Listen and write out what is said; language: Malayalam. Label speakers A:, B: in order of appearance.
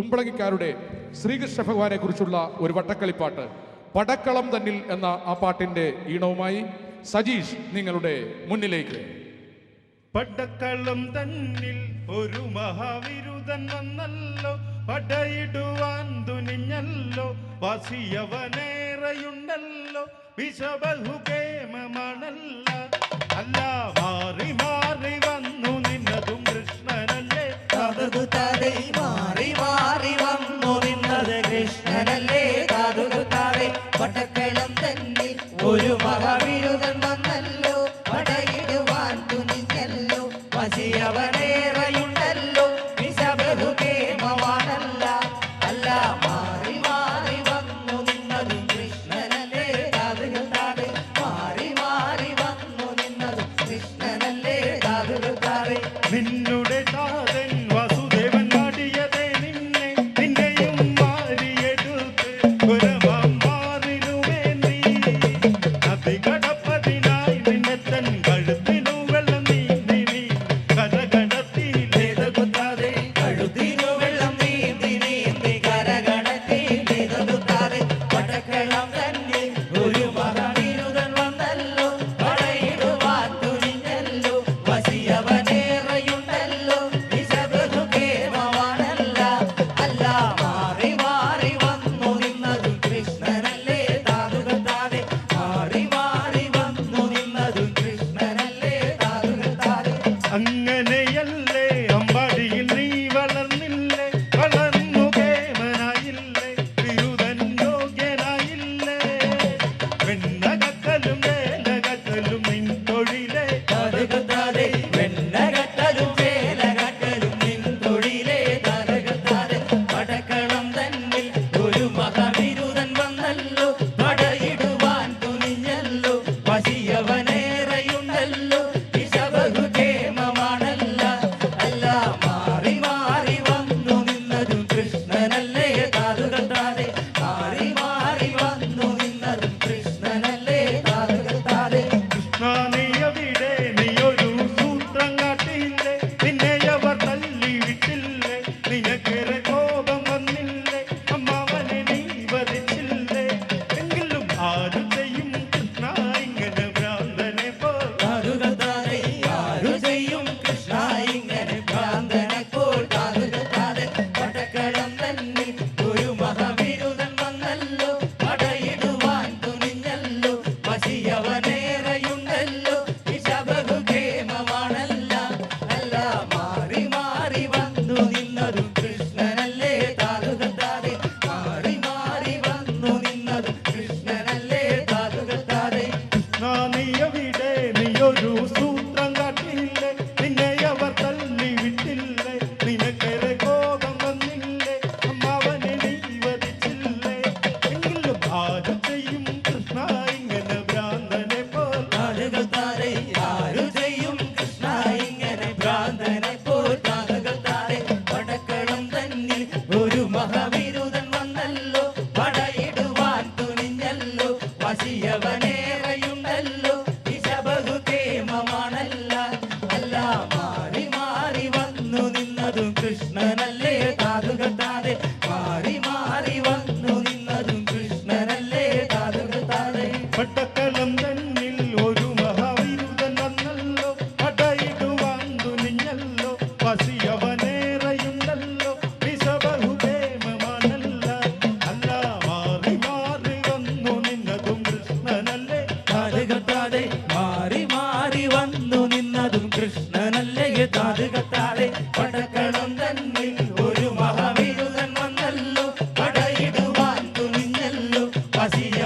A: കുമ്പളങ്ങിക്കാരുടെ ശ്രീകൃഷ്ണ ഭഗവാനെ കുറിച്ചുള്ള ഒരു വട്ടക്കളിപ്പാട്ട് പടക്കളം തന്നിൽ എന്ന ആ പാട്ടിന്റെ ഈണവുമായി സജീഷ് നിങ്ങളുടെ മുന്നിലേക്ക്.
B: പടക്കളം തന്നിൽ ഒരു മഹാവിരുദൻ വന്നല്ലോ പടയിടുവാൻ തുനിഞ്ഞല്ലോ വസിയവനേറെയുണ്ടല്ലോ
C: വിശബഹുകേമമാണല്ലോ. ശശിയവനേറെയുണ്ടല്ലോ ഇശബഹു കേമമാണല്ല അല്ല മാറി മാറി വന്നു നിന്നതും കൃഷ്ണനല്ലേ casilla.